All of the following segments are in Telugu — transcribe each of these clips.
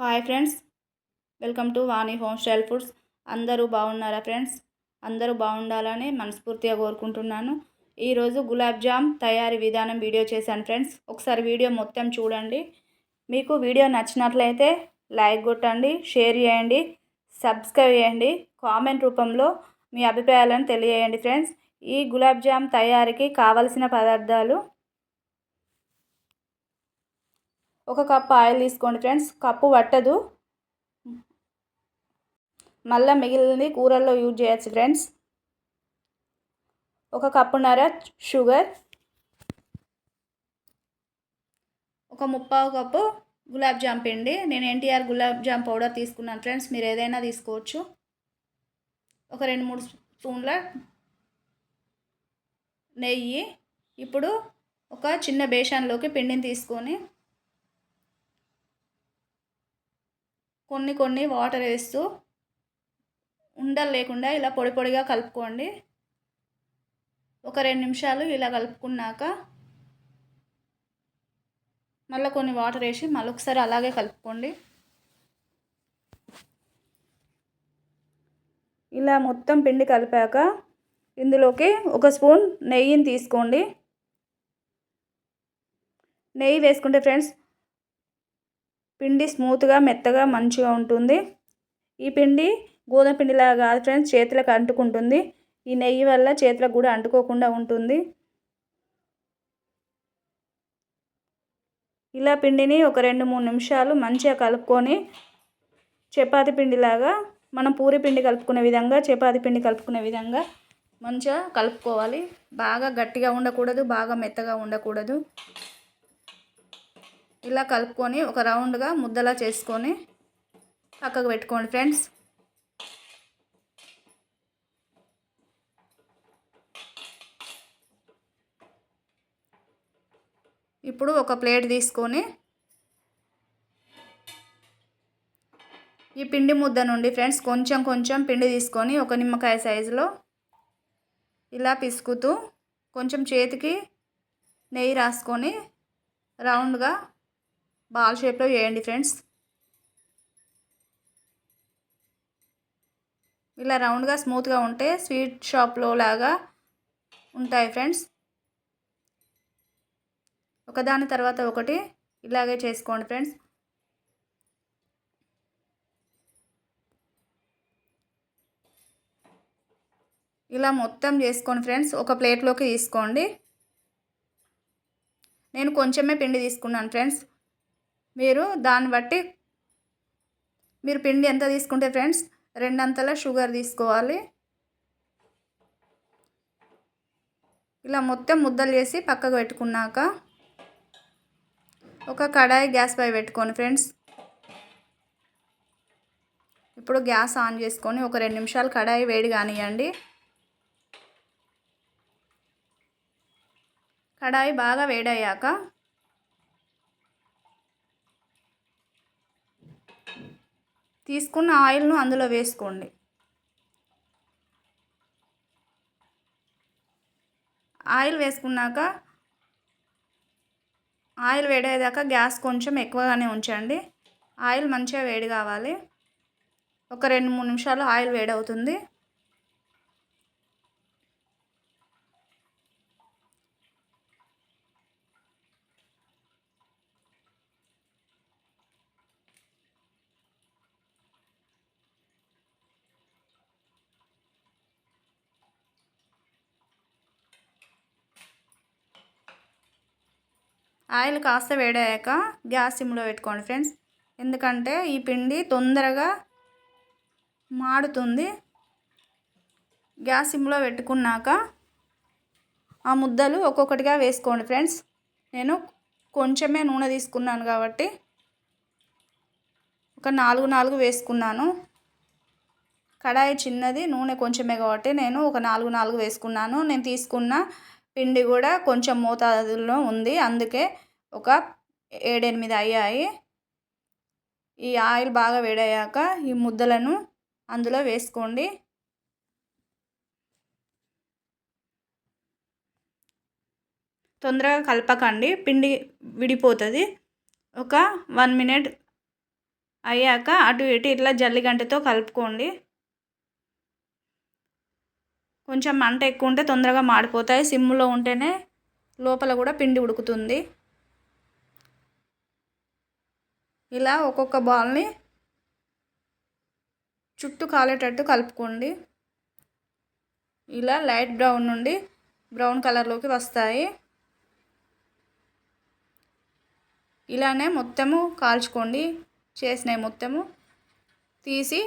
Hi friends welcome to Vani home style foods. అందరూ బాగున్నారా ఫ్రెండ్స్? అందరూ బాగుండాలని మనస్ఫూర్తిగా కోరుకుంటున్నాను. ఈరోజు గులాబ్ జామ్ తయారీ విధానం వీడియో చేశాను ఫ్రెండ్స్. ఒకసారి వీడియో మొత్తం చూడండి. మీకు వీడియో నచ్చినట్లయితే లైక్ కొట్టండి షేర్ చేయండి సబ్స్క్రైబ్ చేయండి కామెంట్ రూపంలో మీ అభిప్రాయాలను తెలియజేయండి ఫ్రెండ్స్. ఈ గులాబ్ జామ్ తయారీకి కావలసిన పదార్థాలు ఒక కప్ ఆయిల్ తీసుకోండి ఫ్రెండ్స్. కప్పు పట్టదు. మళ్ళీ మిగిలింది కూరల్లో యూజ్ చేయొచ్చు ఫ్రెండ్స్. ఒక కప్పున్నర షుగర్. ఒక ముప్పావు కప్పు గులాబ్ జామ్ పిండి. నేను ఎన్టీఆర్ గులాబ్ జామ్ పౌడర్ తీసుకున్నాను ఫ్రెండ్స్. మీరు ఏదైనా తీసుకోవచ్చు. ఒక రెండు మూడు స్పూన్ల నెయ్యి. ఇప్పుడు ఒక చిన్న బేషన్లోకి పిండిని తీసుకొని కొన్ని కొన్ని వాటర్ వేస్తూ ఉండలు లేకుండా ఇలా పొడి పొడిగా కలుపుకోండి. ఒక రెండు నిమిషాలు ఇలా కలుపుకున్నాక మళ్ళీ కొన్ని వాటర్ వేసి మళ్ళీ ఒకసారి అలాగే కలుపుకోండి. ఇలా మొత్తం పిండి కలిపాక ఇందులోకి ఒక స్పూన్ నెయ్యిని తీసుకోండి. నెయ్యి వేసుకుంటే ఫ్రెండ్స్ పిండి స్మూత్గా మెత్తగా మంచిగా ఉంటుంది. ఈ పిండి గోధుమ పిండిలాగా కాదు ఫ్రెండ్స్ చేతులకు అంటుకుంటుంది. ఈ నెయ్యి వల్ల చేతులకు కూడా అంటుకోకుండా ఉంటుంది. ఇలా పిండిని ఒక రెండు మూడు నిమిషాలు మంచిగా కలుపుకొని చపాతి పిండిలాగా మనం పూరి పిండి కలుపుకునే విధంగా చపాతి పిండి కలుపుకునే విధంగా మంచిగా కలుపుకోవాలి. బాగా గట్టిగా ఉండకూడదు బాగా మెత్తగా ఉండకూడదు. ఇలా కలుపుకొని ఒక రౌండ్గా ముద్దలా చేసుకొని పక్కకు పెట్టుకోండి ఫ్రెండ్స్. ఇప్పుడు ఒక ప్లేట్ తీసుకొని ఈ పిండి ముద్ద నుండి ఫ్రెండ్స్ కొంచెం కొంచెం పిండి తీసుకొని ఒక నిమ్మకాయ సైజులో ఇలా పిసుకుతూ కొంచెం చేతికి నెయ్యి రాసుకొని రౌండ్గా బాల్ షేప్లో వేయండి ఫ్రెండ్స్. ఇలా రౌండ్గా స్మూత్గా ఉంటే స్వీట్ షాప్లో లాగా ఉంటాయి ఫ్రెండ్స్. ఒకదాని తర్వాత ఒకటి ఇలాగే చేసుకోండి ఫ్రెండ్స్. ఇలా మొత్తం చేసుకోండి ఫ్రెండ్స్. ఒక ప్లేట్లోకి తీసుకోండి. నేను కొంచెమే పిండి తీసుకున్నాను ఫ్రెండ్స్. మీరు దాన్ని బట్టి మీరు పిండి ఎంత తీసుకుంటే ఫ్రెండ్స్ రెండంతల షుగర్ తీసుకోవాలి. ఇలా మొత్తం ముద్దలు చేసి పక్కకు పెట్టుకున్నాక ఒక కడాయి గ్యాస్ పై పెట్టుకోండి ఫ్రెండ్స్. ఇప్పుడు గ్యాస్ ఆన్ చేసుకొని ఒక రెండు నిమిషాలు కడాయి వేడి కానివ్వండి కడాయి బాగా వేడయ్యాక తీసుకున్న ఆయిల్ను అందులో వేసుకోండి. ఆయిల్ వేసుకున్నాక ఆయిల్ వేడయ్యేదాకా గ్యాస్ కొంచెం ఎక్కువగానే ఉంచండి. ఆయిల్ మంచిగా వేడి కావాలి. ఒక రెండు మూడు నిమిషాలు ఆయిల్ వేడవుతుంది. ఆయిల్ కాస్త వేడయ్యాక గ్యాస్ సిమ్లో పెట్టుకోండి ఫ్రెండ్స్. ఎందుకంటే ఈ పిండి తొందరగా మాడుతుంది. గ్యాస్ సిమ్లో పెట్టుకున్నాక ఆ ముద్దలు ఒక్కొక్కటిగా వేసుకోండి ఫ్రెండ్స్. నేను కొంచెమే నూనె తీసుకున్నాను కాబట్టి ఒక నాలుగు నాలుగు వేసుకున్నాను. కడాయి చిన్నది నూనె కొంచెమే కాబట్టి నేను ఒక నాలుగు నాలుగు వేసుకున్నాను. నేను తీసుకున్న పిండి కూడా కొంచెం మోతాదులో ఉంది. అందుకే ఒక ఏడెనిమిది అయ్యాయి. ఈ ఆయిల్ బాగా వేడయ్యాక ఈ ముద్దలను అందులో వేసుకోండి. తొందరగా కలపకండి. పిండి విడిపోతుంది. ఒక వన్ మినిట్ అయ్యాక అటు ఇటు ఇట్లా జల్లిగంటతో కలుపుకోండి. కొంచెం మంట ఎక్కువ ఉంటే తొందరగా మాడిపోతాయి. సిమ్లో ఉంటేనే లోపల కూడా పిండి ఉడుకుతుంది. ఇలా ఒక్కొక్క బాల్ని చుట్టూ కాలేటట్టు కలుపుకోండి. ఇలా లైట్ బ్రౌన్ నుండి బ్రౌన్ కలర్లోకి వస్తాయి. ఇలానే మొత్తము కాల్చుకోండి. చేసినాయి మొత్తము తీసి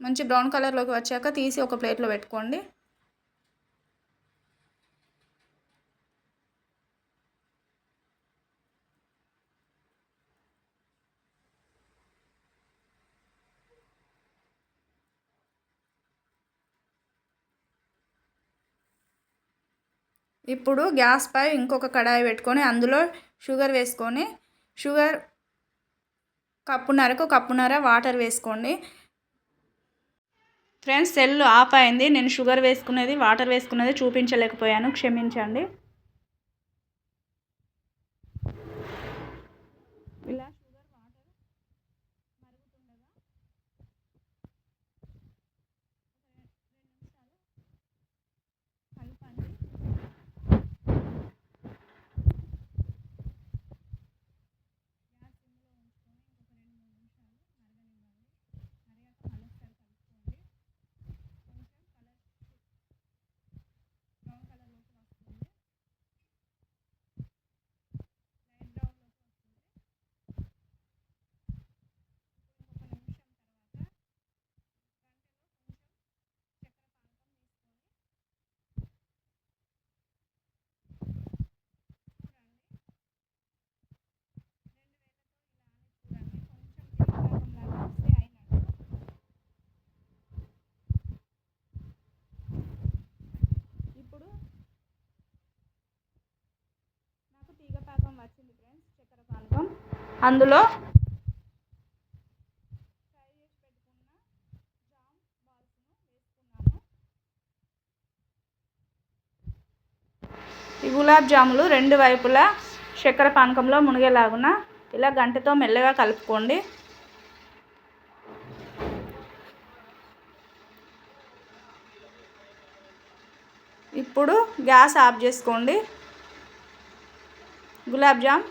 మంచి బ్రౌన్ కలర్లోకి వచ్చాక తీసి ఒక ప్లేట్లో పెట్టుకోండి. ఇప్పుడు గ్యాస్ పై ఇంకొక కడాయి పెట్టుకొని అందులో షుగర్ వేసుకొని షుగర్ కప్పున్నరకు కప్పున్నర వాటర్ వేసుకోండి. ఫ్రెండ్స్ సెల్ ఆఫ్ అయింది. నేను షుగర్ వేసుకునేది వాటర్ వేసుకునేది చూపించలేకపోయాను. క్షమించండి. ఇలా షుగర్ వాటర్ మరుగుతుండగా రెండు నిమిషాలు కలపండి గ్యాస్ సిమ్లో ఉంచుకొని ఇంకొక రెండు మూడు నిమిషాలు మరగనివ్వండి మరిగాక మళ్ళొకసారి కలుపుకోండి కొంచెం కలర్ బ్రౌన్ కలర్లోకి వస్తుంది లైట్ బ్రౌన్లోకి వస్తుంది ఇంకొక నిమిషం తర్వాత గంటలో కొంచెం చక్కెర పానకం తీసుకొని చూడండి రెండు వేలతో ఇలా అని చూడండి కొంచెం తీగపాకం లాగా వస్తే అయినట్టు ఇప్పుడు నాకు తీగపాకం వచ్చింది ఫ్రెండ్స్ చక్కెర పానకం అందులో ఈ గులాబ్ జాములు రెండు వైపులా చక్కెర పానకంలో మునిగేలాగున ఇలా గంటతో మెల్లగా కలుపుకోండి. ఇప్పుడు గ్యాస్ ఆఫ్ చేసుకోండి. గులాబ్ జామ్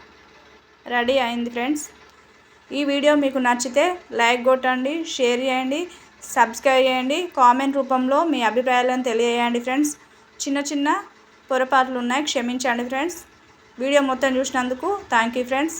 రెడీ అయింది ఫ్రెండ్స్. ఈ వీడియో మీకు నచ్చితే లైక్ కొట్టండి షేర్ చేయండి సబ్స్క్రైబ్ చేయండి కామెంట్ రూపంలో మీ అభిప్రాయాలను తెలియజేయండి ఫ్రెండ్స్. చిన్న చిన్న పొరపాట్లు ఉన్నాయి క్షమించండి ఫ్రెండ్స్. వీడియో మొత్తం చూసినందుకు థ్యాంక్ యూ ఫ్రెండ్స్.